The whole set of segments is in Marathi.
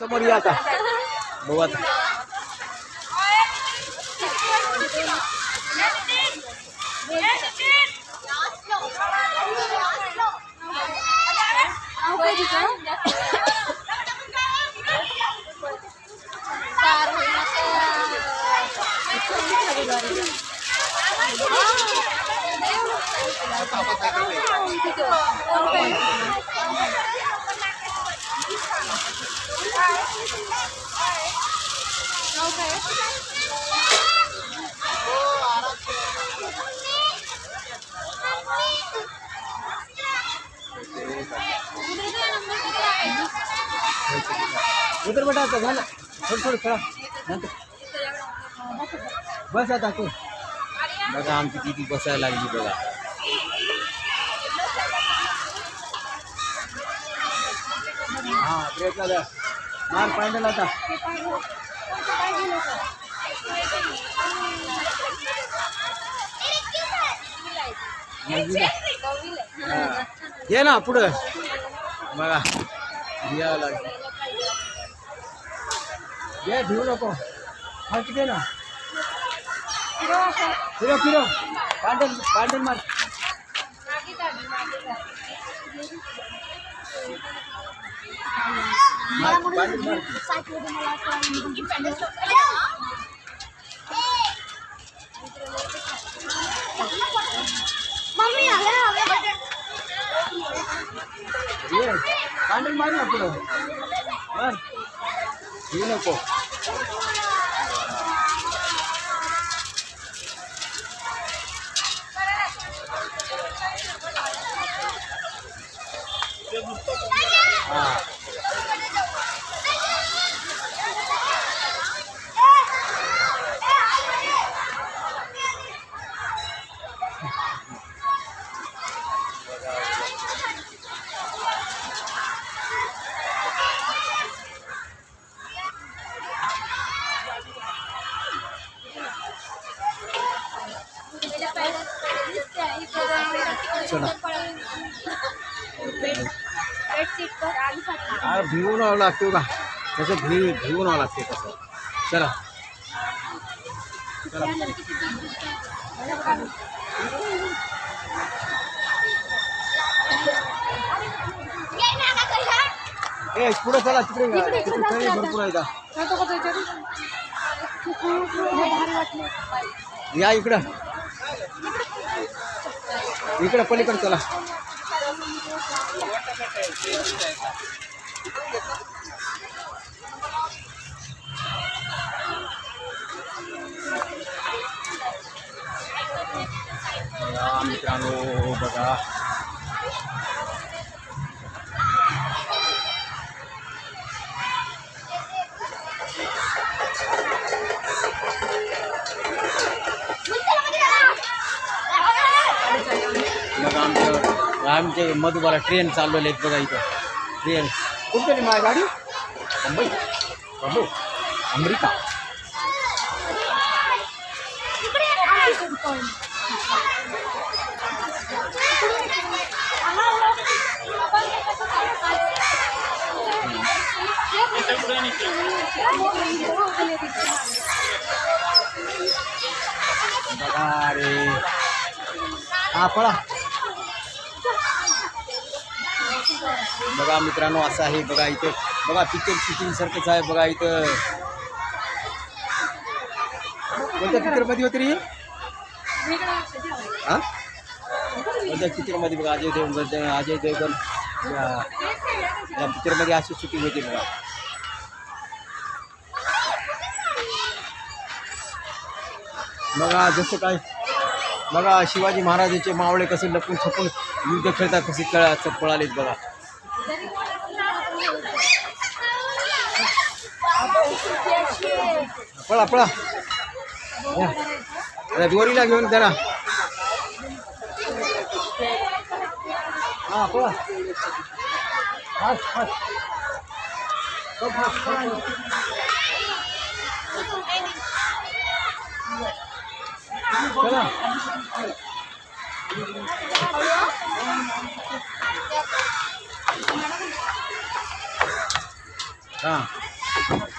समोर या आता बघू आता उतर बेटा आता झालं थोडं थोडं खेळा नंतर बस आता तू बघा आमची किती बसायला लागली बघा हा ब्रेक मार पाहिजे आता हा. ये ना पुढं बघा यावं लागेल ये भिवू नको फास्ट घे ना फिरो फिरो पांडल पांडल मार mummy అప్పుడు. ఈయనకు 啊。अरे भिवून लागतो का तसं भी भिवून लागते तसं चला. ए पुढे चला तिकडे तिकडे भरपूर आहे का या इकडं. इकडं पलीकडे चला. मित्रांनो बघा. बघा आमचं आमचे मधुबाला ट्रेन चाललेले आहेत बघा इथं. ट्रेन कुठली माझी गाडी मुंबई मुंबई अमेरिका बघा रे हा पळा बघा मित्रांनो असं आहे. बघा इथं बघा पिक्चर शूटिंगसारखंच आहे. बघा इथं. कोणत्या पिक्चरमध्ये होती रे ही? कोणत्या पिक्चरमध्ये बघा अजय देवगण अजय देवगण. या- पिक्चरमध्ये अशी शूटिंग होती बघा. बघा जसं काय बघा शिवाजी महाराजांचे मावळे कसे लपून छपून युद्ध खेळतात कसे कळ पळालेत बघा. पळा पळा या. अरे दोरीला घेऊन जरा हा पळा फास्ट फास्ट खूप फास्ट फास्ट चला हां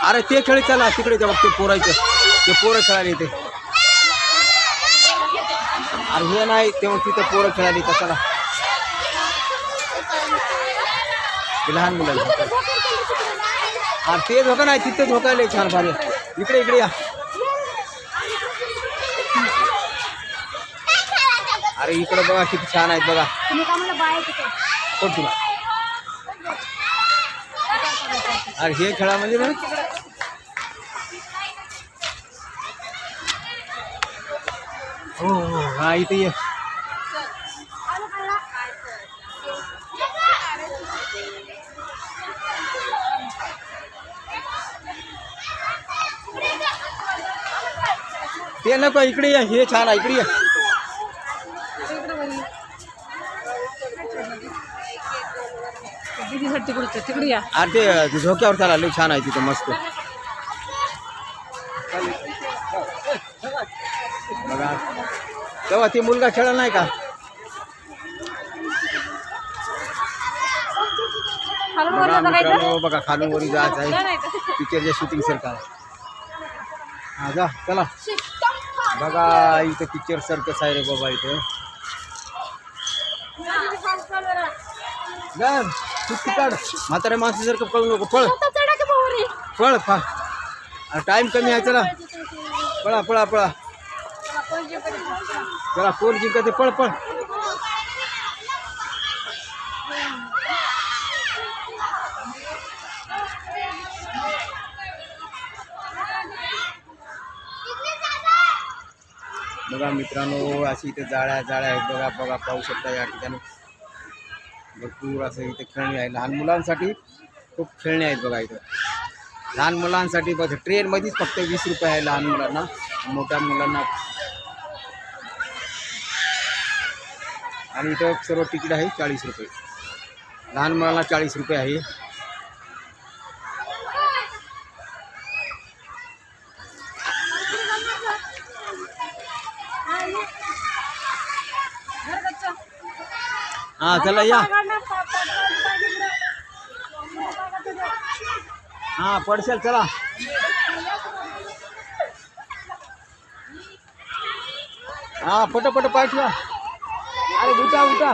अरे ते खेळ चला तिकडे ते बघ ते पोरायचं ते पोरं खेळायला येते अरे हे नाही तेव्हा तिथं पोरं खेळायला येतात चला ते लहान मुलांचं अरे ते धोका नाही तिथे झोकायला छान भारी इकडे इकडे या अरे इकडे बघा किती छान आहेत बघा. कोण तुला? अरे हे खेळा म्हणजे ना हो हो हा इथे ये. ते नको इकडे ये. हे छान आहे इकडे ये. तिकडे तिकडे या. अरे ते झोक्यावर चाला लय छान आहे तिथं मस्त. बघा. तेव्हा ते मुलगा खेळला नाही का? बघा? मित्रांनो खालून वरी जायचं आहे. पिक्चरच्या शूटिंग आहे. हा जा चला. बघा इथं पिक्चर सारखंच आहे रे बाबा इथं. जा सुट्टी काढ. म्हातारे माणसासारखं पळू नको पळ. पळ पळ. टाइम कमी आहे चला. पळा पळा पळा. चला कोण जिंकते पळ पळ. बघा मित्रांनो अशी इथे जाळ्या जाळ्या आहेत. बघा बघा पाहू शकता या ठिकाणी. भरपूर असं इथे खेळणी आहे. लहान मुलांसाठी खूप खेळणी आहेत बघा इथं. लहान मुलांसाठी बघ, ट्रेनमध्येच फक्त वीस रुपये आहे लहान मोठ्या मुलांना. आणि इथं सर्व तिकीट आहे चाळीस रुपये. लहान मुलांना चाळीस रुपये आहे. हाँ, चला, या. हां पडशाल चला. हां पट पट पाठवा. अरे उठा उठा.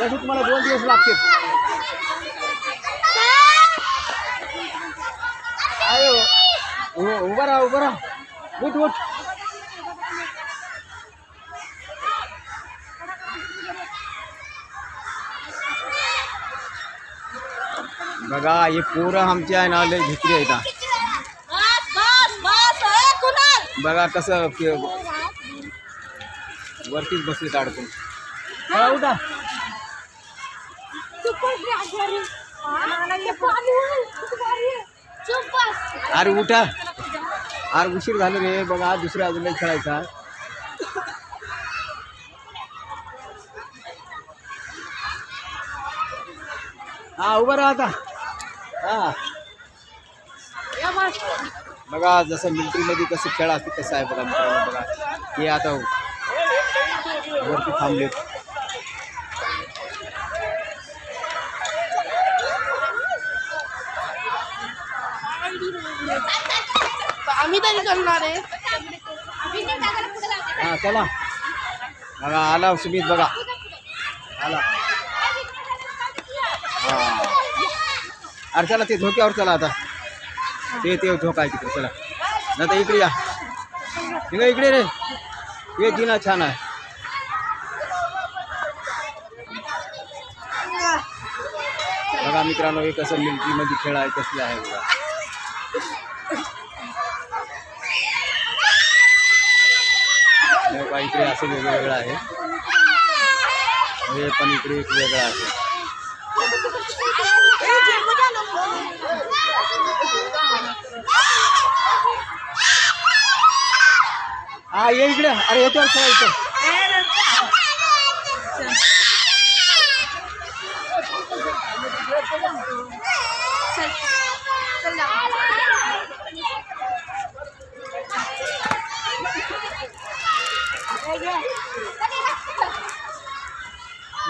तशी तुम्हाला दोन दिवस लागतील. अरे उभा राहा उभा राहा. उठ उठ. बघा हे पोरं आमचे आहे ना लय भित्री आहेत हा. बघा कसं के- वरतीच बसले अडकून उठा. अरे उठा. अरे उशीर झालं रे बघा दुसऱ्या अजून नाही खेळायचा. हा उभं राहा आता. हा. बघा जसं मिलिटरीमध्ये कसं खेळ असते तसं आहे बघा मित्रांनो बघा. हे आता वरती थांबलेत आम्ही तरी करणार आहे. हा चला. बघा आला सुमित बघा. आला. हा. अरे चला ते झोक्यावर चला आता. ते ते झोका आहे तिकडे चला. नाही तर इकडे या. इकडे इकडे रे. हे जिना छान आहे. बघा मित्रांनो हे कसं मिलिटरीमध्ये खेळ आहे कसले आहे बघा. इकडे असं वेगवेगळं आहे. हे पण इकडे एक वेगळं आहे. हा ये इकडे. अरे याच्यावर खेळा इथं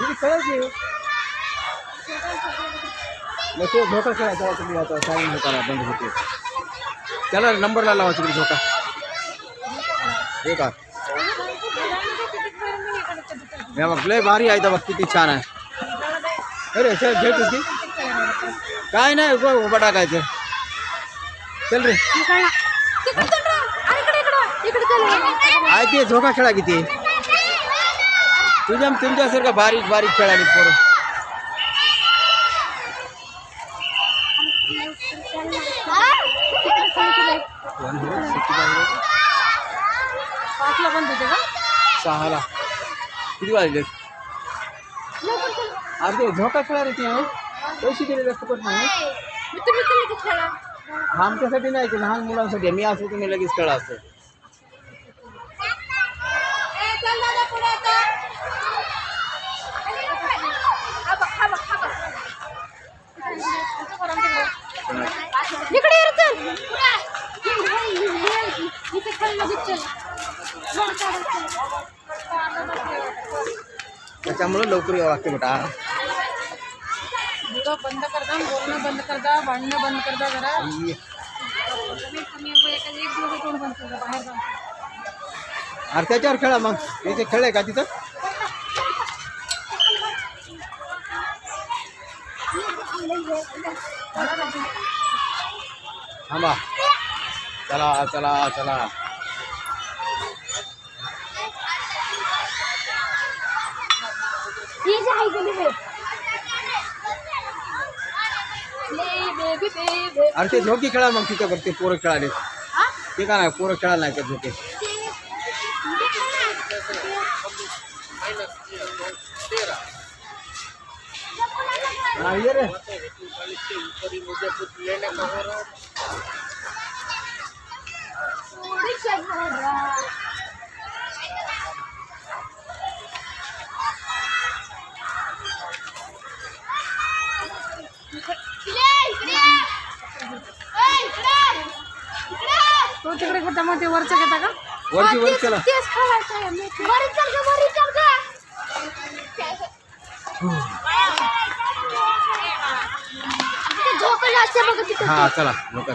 इकडे खेळायची मग तो झोका खेळायचा तुम्ही आता साईन होताना बंद होते. त्याला नंबरला लावा तुम्ही झोका हे का हे बघ लय भारी आहे बघ किती छान आहे. अरे सर घेत होती काय नाही उभं उभं टाकायचं. चल रे. आहे ते झोका खेळा किती? तुझ्या तुमच्यासारखं बारीक बारीक खेळाली पोरं. हो? पाचला का सहाला किती वाजले अरे झोका खेळा रे ते? पैसे दिलेले फुकट नाही आमच्यासाठी नाही ते लहान मुलांसाठी. मी असं तुम्ही लगेच खेळा असं लवकर यावं लागते बेटा. बंद करता बोलणं बंद करता भांडणं बंद करता जरा. अरे त्याच्यावर खेळा मग. त्याचे खेळ आहे का तिथं? थांबा. चला चला चला. अरे ते झोके खेळा मग तिथं बघ ते पोरं खेळाले? ते का नाही, पोरं खेळायला नाही ते झोके? रे. चल तो तिकडे घेता मग ते वरचं घेता का? वरची वर चला तेच खायचं आहे. वरी चल गं, वरी चल गं. तिथे झोपेला असते बघ तिथे हा चला लोक